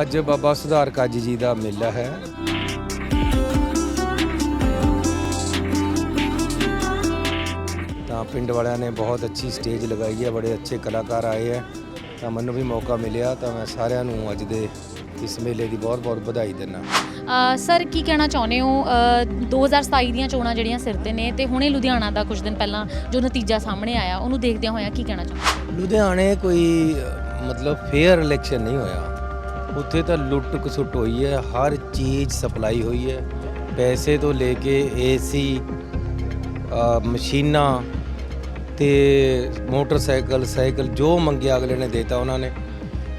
ਅੱਜ ਬਾਬਾ ਸੁਧਾਰ ਕਾਜੀ ਜੀ ਦਾ ਮੇਲਾ ਹੈ। ਤਾਂ ਪਿੰਡ ਵਾਲਿਆਂ ਨੇ ਬਹੁਤ ਅੱਛੀ ਸਟੇਜ ਲਗਾਈ ਹੈ ਬੜੇ ਅੱਛੇ ਕਲਾਕਾਰ ਆਏ ਹੈ। ਤਾਂ ਮੈਨੂੰ ਵੀ ਮੌਕਾ ਮਿਲਿਆ ਤਾਂ ਮੈਂ ਸਾਰਿਆਂ ਨੂੰ ਅੱਜ ਦੇ ਇਸ ਮੇਲੇ ਦੀ ਬਹੁਤ-ਬਹੁਤ ਵਧਾਈ ਦਿੰਦਾ। ਸਰ ਕੀ ਕਹਿਣਾ ਚਾਹੁੰਦੇ ਹੋ? ਅ, 2027 ਦੀਆਂ ਚੋਣਾਂ ਜਿਹੜੀਆਂ ਸਿਰ ਤੇ ਨੇ ਤੇ ਹੁਣੇ ਲੁਧਿਆਣਾ ਦਾ ਕੁਝ ਦਿਨ ਪਹਿਲਾਂ ਜੋ ਨਤੀਜਾ ਸਾਹਮਣੇ ਆਇਆ ਉਹਨੂੰ ਦੇਖਦਿਆਂ ਹੋਇਆਂ ਕੀ ਕਹਿਣਾ ਚਾਹੁੰਦੇ ਲੁਧਿਆਣੇ ਕੋਈ ਮਤਲਬ ਫੇਅਰ ਇਲੈਕਸ਼ਨ ਨਹੀਂ ਹੋਇਆ। ਉੱਥੇ ਤਾਂ ਲੁੱਟ ਖਸੁੱਟ ਹੋਈ ਹੈ, ਹਰ ਚੀਜ਼ ਸਪਲਾਈ ਹੋਈ ਹੈ। ਪੈਸੇ ਤੋਂ ਲੈ ਕੇ ਏਸੀ ਮਸ਼ੀਨਾਂ ਤੇ ਮੋਟਰਸਾਈਕਲ, ਸਾਈਕਲ, ਜੋ ਮੰਗਿਆ ਅਗਲੇ ਨੇ ਦੇਤਾ ਉਹਨਾਂ ਨੇ।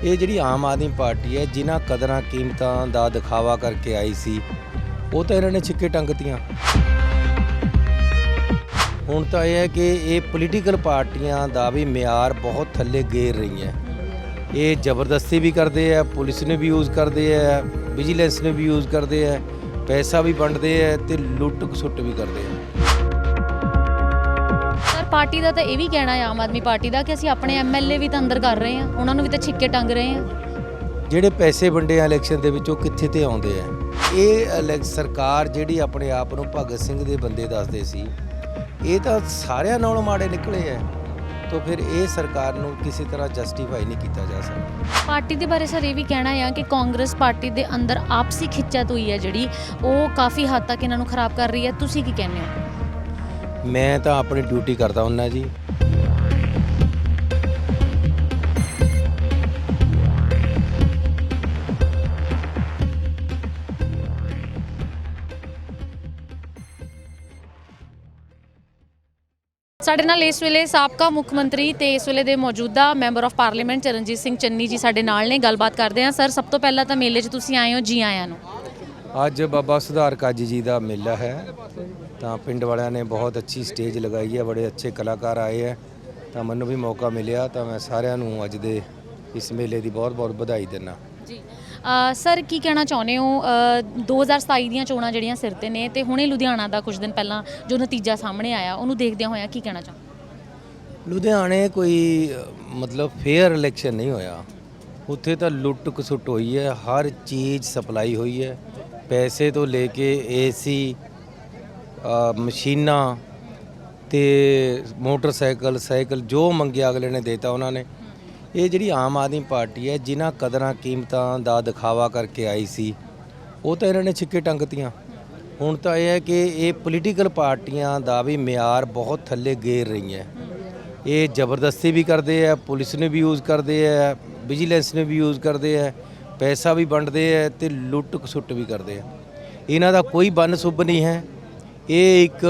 ਇਹ ਜਿਹੜੀ ਆਮ ਆਦਮੀ ਪਾਰਟੀ ਹੈ, ਜਿਨ੍ਹਾਂ ਕਦਰਾਂ ਕੀਮਤਾਂ ਦਾ ਦਿਖਾਵਾ ਕਰਕੇ ਆਈ ਸੀ, ਉਹ ਤਾਂ ਇਹਨਾਂ ਨੇ ਛਿੱਕੇ ਟੰਗਤੀਆਂ। ਹੁਣ ਤਾਂ ਇਹ ਹੈ ਕਿ ਇਹ ਪੋਲੀਟੀਕਲ ਪਾਰਟੀਆਂ ਦਾ ਵੀ ਮਿਆਰ ਬਹੁਤ ਥੱਲੇ ਗੇਰ ਰਹੀਆਂ। ਇਹ ਜ਼ਬਰਦਸਤੀ ਵੀ ਕਰਦੇ ਆ ਪੁਲਿਸ ਨੇ ਵੀ ਯੂਜ਼ ਕਰਦੇ ਆ ਵਿਜੀਲੈਂਸ ਨੇ ਵੀ ਯੂਜ਼ ਕਰਦੇ ਆ ਪੈਸਾ ਵੀ ਵੰਡਦੇ ਆ ਤੇ ਲੁੱਟ ਖਸੁੱਟ ਵੀ ਕਰਦੇ ਆ। ਸਰ ਪਾਰਟੀ ਦਾ ਤਾਂ ਇਹ ਵੀ ਕਹਿਣਾ ਹੈ ਆਮ ਆਦਮੀ ਪਾਰਟੀ ਦਾ ਕਿ ਅਸੀਂ ਆਪਣੇ ਐਮਐਲਏ ਵੀ ਤਾਂ ਅੰਦਰ ਕਰ ਰਹੇ ਹਾਂ ਉਹਨਾਂ ਨੂੰ ਵੀ ਤਾਂ ਛਿੱਕੇ ਟੰਗ ਰਹੇ ਹਾਂ ਜਿਹੜੇ ਪੈਸੇ ਵੰਡੇ ਆ ਇਲੈਕਸ਼ਨ ਦੇ ਵਿੱਚ ਉਹ ਕਿੱਥੇ ਤੇ ਆਉਂਦੇ ਆ? ਇਹ ਇਲੈਕ- ਸਰਕਾਰ ਜਿਹੜੀ ਆਪਣੇ ਆਪ ਨੂੰ ਭਗਤ ਸਿੰਘ ਦੇ ਬੰਦੇ ਦੱਸਦੇ ਸੀ ਇਹ ਤਾਂ ਸਾਰਿਆਂ ਨਾਲੋਂ ਮਾੜੇ ਨਿਕਲੇ ਆ। ਤਾਂ ਫਿਰ ਇਹ ਸਰਕਾਰ ਨੂੰ ਕਿਸੇ ਤਰ੍ਹਾਂ ਜਸਟੀਫਾਈ ਨਹੀਂ ਕੀਤਾ ਜਾ ਸਕਦਾ। ਪਾਰਟੀ ਦੇ ਬਾਰੇ ਸਰ ਇਹ ਵੀ ਕਹਿਣਾ ਹੈ ਕਿ ਕਾਂਗਰਸ ਪਾਰਟੀ ਦੇ ਅੰਦਰ ਆਪਸੀ ਖਿੱਚਾਤੋਈ ਹੈ ਜਿਹੜੀ ਉਹ ਕਾਫੀ ਹੱਦ ਤੱਕ ਇਹਨਾਂ ਨੂੰ ਖਰਾਬ ਕਰ ਰਹੀ ਹੈ ਤੁਸੀਂ ਕੀ ਕਹਿੰਦੇ ਹੋ? ਮੈਂ ਤਾਂ ਆਪਣੀ ਡਿਊਟੀ ਕਰਦਾ ਹੁੰਨਾ ਜੀ। ਸਾਡੇ ਨਾਲ ਇਸ ਵੇਲੇ ਸਾਬਕਾ ਮੁੱਖ ਮੰਤਰੀ ਤੇ ਇਸ ਵੇਲੇ ਦੇ ਮੌਜੂਦਾ member of parliament Charanjit Singh Channi ji ਸਾਡੇ ਨਾਲ ਨੇ ਗੱਲਬਾਤ ਕਰਦੇ ਹਾਂ। ਸਰ ਸਭ ਤੋਂ ਪਹਿਲਾਂ ਤਾਂ ਮੇਲੇ 'ਚ ਤੁਸੀਂ ਆਏ ਹੋ ਜੀ ਆਇਆਂ ਨੂੰ। ਅੱਜ ਬਾਬਾ ਸੁਧਾਰ ਕਾਜੀ ਜੀ ਦਾ ਮੇਲਾ ਹੈ। ਤਾਂ ਪਿੰਡ ਵਾਲਿਆਂ ਨੇ ਬਹੁਤ ਅੱਛੀ ਸਟੇਜ ਲਗਾਈ ਹੈ ਬੜੇ ਅੱਛੇ ਕਲਾਕਾਰ ਆਏ ਹੈ। ਤਾਂ ਮੈਨੂੰ ਵੀ ਮੌਕਾ ਮਿਲਿਆ ਤਾਂ ਮੈਂ ਸਾਰਿਆਂ ਨੂੰ ਅੱਜ ਦੇ ਇਸ ਮੇਲੇ ਦੀ ਬਹੁਤ-ਬਹੁਤ ਵਧਾਈ ਦਿੰਦਾ। ਜੀ। ਸਰ ਕੀ ਕਹਿਣਾ ਚਾਹੁੰਦੇ ਹੋ? ਅ, 2027 ਦੀਆਂ ਚੋਣਾਂ ਜਿਹੜੀਆਂ ਸਿਰ ਤੇ ਨੇ ਤੇ ਹੁਣੇ ਲੁਧਿਆਣਾ ਦਾ ਕੁਝ ਦਿਨ ਪਹਿਲਾਂ ਜੋ ਨਤੀਜਾ ਸਾਹਮਣੇ ਆਇਆ ਉਹਨੂੰ ਦੇਖਦਿਆਂ ਹੋਇਆ ਕੀ ਕਹਿਣਾ ਚਾਹੁੰਦੇ ਲੁਧਿਆਣੇ ਕੋਈ ਮਤਲਬ ਫੇਅਰ ਇਲੈਕਸ਼ਨ ਨਹੀਂ ਹੋਇਆ। ਉੱਥੇ ਤਾਂ ਲੁੱਟ ਖਸੁੱਟ ਹੋਈ ਹੈ ਹਰ ਚੀਜ਼ ਸਪਲਾਈ ਹੋਈ ਹੈ। ਪੈਸੇ ਤੋਂ ਲੈ ਕੇ ਏਸੀ ਮਸ਼ੀਨਾਂ ਤੇ ਮੋਟਰਸਾਈਕਲ ਸਾਈਕਲ ਜੋ ਮੰਗਿਆ ਅਗਲੇ ਨੇ ਦੇਤਾ ਉਹਨਾਂ ਨੇ। ਇਹ ਜਿਹੜੀ ਆਮ ਆਦਮੀ ਪਾਰਟੀ ਹੈ, ਜਿਨ੍ਹਾਂ ਕਦਰਾਂ ਕੀਮਤਾਂ ਦਾ ਦਿਖਾਵਾ ਕਰਕੇ ਆਈ ਸੀ, ਉਹ ਤਾਂ ਇਹਨਾਂ ਨੇ ਛਿੱਕੇ ਟੰਗਤੀਆਂ। ਹੁਣ ਤਾਂ ਇਹ ਹੈ ਕਿ ਇਹ ਪੋਲੀਟੀਕਲ ਪਾਰਟੀਆਂ ਦਾ ਵੀ ਮਿਆਰ ਬਹੁਤ ਥੱਲੇ ਗੇਰ ਰਹੀਆਂ। ਇਹ ਜ਼ਬਰਦਸਤੀ ਵੀ ਕਰਦੇ ਆ, ਪੁਲਿਸ ਨੇ ਵੀ ਯੂਜ਼ ਕਰਦੇ ਆ ਵਿਜੀਲੈਂਸ ਨੇ ਵੀ ਯੂਜ਼ ਕਰਦੇ ਆ, ਪੈਸਾ ਵੀ ਵੰਡਦੇ ਆ ਤੇ ਲੁੱਟ ਖਸੁੱਟ ਵੀ ਕਰਦੇ ਆ। ਇਹਨਾਂ ਦਾ ਕੋਈ ਬੰਨ ਸੁਭ ਨਹੀਂ ਹੈ। ਇਹ ਇੱਕ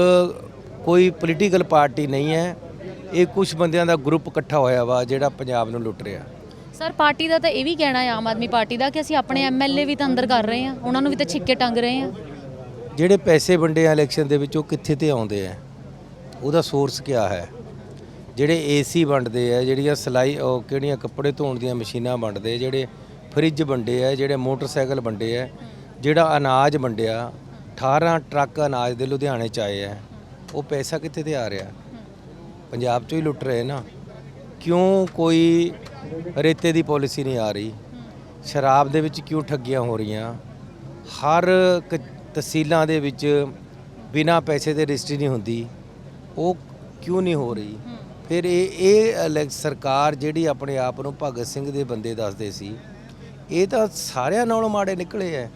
ਕੋਈ ਪੋਲੀਟੀਕਲ ਪਾਰਟੀ ਨਹੀਂ ਹੈ। ਇਹ ਕੁਝ ਬੰਦਿਆਂ ਦਾ ਗਰੁੱਪ ਇਕੱਠਾ ਹੋਇਆ ਵਾ ਜਿਹੜਾ ਪੰਜਾਬ ਨੂੰ ਲੁੱਟ ਰਿਹਾ। ਸਰ ਪਾਰਟੀ ਦਾ ਤਾਂ ਇਹ ਵੀ ਕਹਿਣਾ ਹੈ ਆਮ ਆਦਮੀ ਪਾਰਟੀ ਦਾ ਕਿ ਅਸੀਂ ਆਪਣੇ ਐਮਐਲਏ ਵੀ ਤਾਂ ਅੰਦਰ ਕਰ ਰਹੇ ਹਾਂ ਉਹਨਾਂ ਨੂੰ ਵੀ ਤਾਂ ਛਿੱਕੇ ਟੰਗ ਰਹੇ ਹਾਂ। ਜਿਹੜੇ ਪੈਸੇ ਵੰਡੇ ਆ ਇਲੈਕਸ਼ਨ ਦੇ ਵਿੱਚ ਉਹ ਕਿੱਥੇ ਤੇ ਆਉਂਦੇ ਆ? ਉਹਦਾ ਸੋਰਸ ਕਿਆ ਹੈ? ਜਿਹੜੇ ਏਸੀ ਵੰਡਦੇ ਆ ਜਿਹੜੀਆਂ ਸਲਾਈ ਉਹ ਕਿਹੜੀਆਂ ਕੱਪੜੇ ਧੋਣ ਦੀਆਂ ਮਸ਼ੀਨਾਂ ਵੰਡਦੇ ਜਿਹੜੇ ਫ੍ਰਿਜ ਵੰਡੇ ਆ ਜਿਹੜੇ ਮੋਟਰਸਾਈਕਲ ਵੰਡੇ ਆ ਜਿਹੜਾ ਅਨਾਜ ਵੰਡਿਆ 18 ਟਰੱਕ ਅਨਾਜ ਦੇ ਲੁਧਿਆਣੇ ਚ ਆਏ ਆ ਉਹ ਪੈਸਾ ਕਿੱਥੇ ਤੇ ਆ ਰਿਹਾ? ਪੰਜਾਬ ਚੋਂ ਹੀ ਲੁੱਟ ਰਹੇ ਨਾ, ਕਿਉਂ ਕੋਈ ਰੇਤੇ ਦੀ ਪਾਲਿਸੀ ਨਹੀਂ ਆ ਰਹੀ? ਸ਼ਰਾਬ ਦੇ ਵਿੱਚ ਕਿਉਂ ਠੱਗੀਆਂ ਹੋ ਰਹੀਆਂ? ਹਰ ਕ- ਤਹਿਸੀਲਾਂ ਦੇ ਵਿੱਚ ਬਿਨਾ ਪੈਸੇ ਦੇ ਰਜਿਸਟਰੀ ਨਹੀਂ ਹੁੰਦੀ, ਉਹ ਕਿਉਂ ਨਹੀਂ ਹੋ ਰਹੀ? ਫਿਰ ਇਹ ਇਹ ਇਲੈਕ- ਸਰਕਾਰ ਜਿਹੜੀ ਆਪਣੇ ਆਪ ਨੂੰ ਭਗਤ ਸਿੰਘ ਦੇ ਬੰਦੇ ਦੱਸਦੇ ਸੀ, ਇਹ ਤਾਂ ਸਾਰਿਆਂ ਨਾਲੋਂ ਮਾੜੇ ਨਿਕਲੇ ਐ,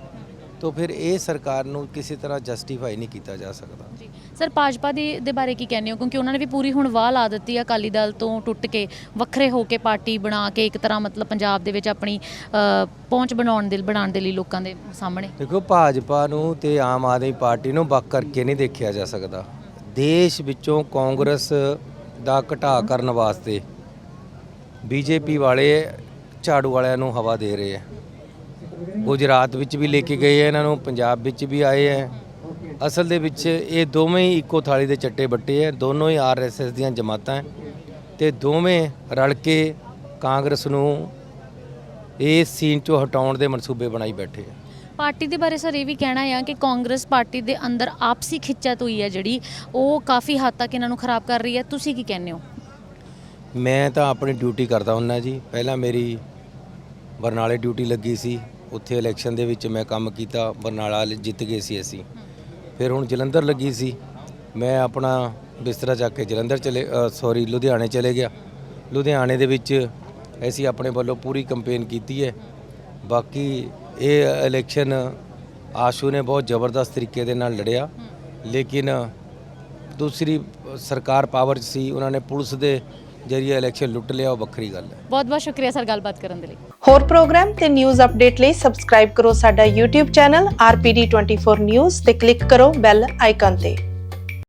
ਤਾਂ ਫਿਰ ਇਹ ਸਰਕਾਰ ਨੂੰ ਕਿਸੇ ਤਰ੍ਹਾਂ ਜਸਟੀਫਾਈ ਨਹੀਂ ਕੀਤਾ ਜਾ ਸਕਦਾ। ਸਰ, ਭਾਜਪਾ ਦੇ ਦੇ ਬਾਰੇ ਕੀ ਕਹਿੰਦੇ ਹੋ? ਕਿਉਂਕਿ ਉਹਨਾਂ ਨੇ ਵੀ ਪੂਰੀ ਹੁਣ ਵਾਹ ਲਾ ਦਿੱਤੀ ਹੈ ਅਕਾਲੀ ਦਲ ਤੋਂ ਟੁੱਟ ਕੇ, ਵੱਖਰੇ ਹੋ ਕੇ ਪਾਰਟੀ ਬਣਾ ਕੇ ਇੱਕ ਤਰ੍ਹਾਂ ਮਤਲਬ ਪੰਜਾਬ ਦੇ ਵਿੱਚ ਆਪਣੀ ਪਹੁੰਚ ਬਣਾਉਣ ਦੇ ਬਣਾਉਣ ਦੇ ਲਈ ਲੋਕਾਂ ਦੇ ਸਾਹਮਣੇ। ਦੇਖੋ, ਭਾਜਪਾ ਨੂੰ ਤੇ ਆਮ ਆਦਮੀ ਪਾਰਟੀ ਨੂੰ ਵੱਖ ਕਰਕੇ ਨਹੀਂ ਦੇਖਿਆ ਜਾ ਸਕਦਾ। ਦੇਸ਼ ਵਿੱਚੋਂ ਕਾਂਗਰਸ ਦਾ ਘਟਾ ਕਰਨ ਵਾਸਤੇ ਬੀਜੇਪੀ ਵਾਲੇ ਝਾੜੂ ਵਾਲਿਆਂ ਨੂੰ ਹਵਾ ਦੇ ਰਹੇ ਆ। ਗੁਜਰਾਤ ਵਿੱਚ ਵੀ ਲੈ ਕੇ ਗਏ ਆ, ਇਹਨਾਂ ਨੂੰ, ਪੰਜਾਬ ਵਿੱਚ ਵੀ ਆਏ ਆ। ਅਸਲ ਦੇ ਵਿੱਚ ਇਹ ਦੋਵੇਂ ਹੀ ਇੱਕੋ ਥਾਲੀ ਦੇ ਚੱਟੇ ਬੱਟੇ ਆ ਦੋਨੋਂ ਹੀ ਆਰਐਸਐਸ ਦੀਆਂ ਜਮਾਤਾਂ ਹੈ ਤੇ ਦੋਵੇਂ ਰਲ ਕੇ ਕਾਂਗਰਸ ਨੂੰ ਇਸ ਸੀਨ ਚੋਂ ਹਟਾਉਣ ਦੇ ਮਨਸੂਬੇ ਬਣਾਈ ਬੈਠੇ ਆ। ਪਾਰਟੀ ਦੇ ਬਾਰੇ ਸਰ ਇਹ ਵੀ ਕਹਿਣਾ ਹੈ ਕਿ ਕਾਂਗਰਸ ਪਾਰਟੀ ਦੇ ਅੰਦਰ ਆਪਸੀ ਖਿੱਚਾਤੋਈ ਹੈ ਜਿਹੜੀ ਉਹ ਕਾਫੀ ਹੱਦ ਤੱਕ ਇਹਨਾਂ ਨੂੰ ਖਰਾਬ ਕਰ ਰਹੀ ਹੈ ਤੁਸੀਂ ਕੀ ਕਹਿੰਦੇ ਹੋ? ਮੈਂ ਤਾਂ ਆਪਣੀ ਡਿਊਟੀ ਕਰਦਾ ਹੁੰਨਾ ਜੀ। ਪਹਿਲਾਂ ਮੇਰੀ ਬਰਨਾਲੇ ਡਿਊਟੀ ਲੱਗੀ ਸੀ। ਉੱਥੇ ਇਲੈਕਸ਼ਨ ਦੇ ਵਿੱਚ ਮੈਂ ਕੰਮ ਕੀਤਾ ਬਰਨਾਲਾ ਜਿੱਤ ਗਏ ਸੀ ਅਸੀਂ। ਫਿਰ ਹੁਣ ਜਲੰਧਰ ਲੱਗੀ ਸੀ। ਮੈਂ ਆਪਣਾ ਬਿਸਤਰਾ ਚੱਕ ਕੇ ਜਲੰਧਰ ਚਲੇ ਸੌਰੀ ਲੁਧਿਆਣੇ ਚਲੇ ਗਿਆ। ਲੁਧਿਆਣੇ ਦੇ ਵਿੱਚ ਅਸੀਂ ਆਪਣੇ ਵੱਲੋਂ ਪੂਰੀ ਕੰਪੇਨ ਕੀਤੀ ਹੈ। ਬਾਕੀ ਇਹ ਇਲੈਕਸ਼ਨ ਆਸ਼ੂ ਨੇ ਬਹੁਤ ਜ਼ਬਰਦਸਤ ਤਰੀਕੇ ਦੇ ਨਾਲ ਲੜਿਆ। ਲੇਕਿਨ ਦੂਸਰੀ ਸਰਕਾਰ ਪਾਵਰ 'ਚ ਸੀ, ਉਹਨਾਂ ਨੇ ਪੁਲਿਸ ਦੇ ਜਰੀਏ ਇਲੈਕਸ਼ਨ ਲੁੱਟ ਲਿਆ ਉਹ ਵੱਖਰੀ ਗੱਲ ਹੈ। ਬਹੁਤ ਬਹੁਤ ਸ਼ੁਕਰੀਆ ਸਰ ਗੱਲਬਾਤ ਕਰਨ ਦੇ ਲਈ। ਹੋਰ ਪ੍ਰੋਗਰਾਮ ਤੇ ਨਿਊਜ਼ ਅਪਡੇਟ ਲਈ ਸਬਸਕ੍ਰਾਈਬ ਕਰੋ ਸਾਡਾ YouTube ਚੈਨਲ RPD24 News ਤੇ ਕਲਿੱਕ ਕਰੋ ਬੈਲ ਆਈਕਨ ਤੇ।